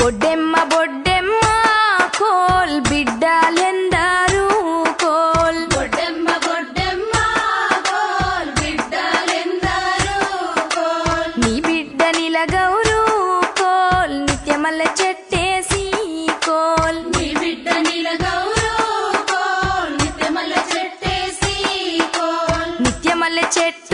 బొడ్డెమ్మ బొడ్డెమ్మ కోల్ బిడ్డలెందరూ కోల్. బొడ్డెమ్మ బొడ్డెమ్మ కోల్ బిడ్డలెందరూ కోల్. నీ బిడ్డ నిలగౌరు కోల్ నిత్యమల్ల చెట్టేసి కోల్. నీ బిడ్డ నిలగౌరు కోల్ నిత్యమల చెట్టేసి కోల్. నిత్యమల్ల చెట్టుకు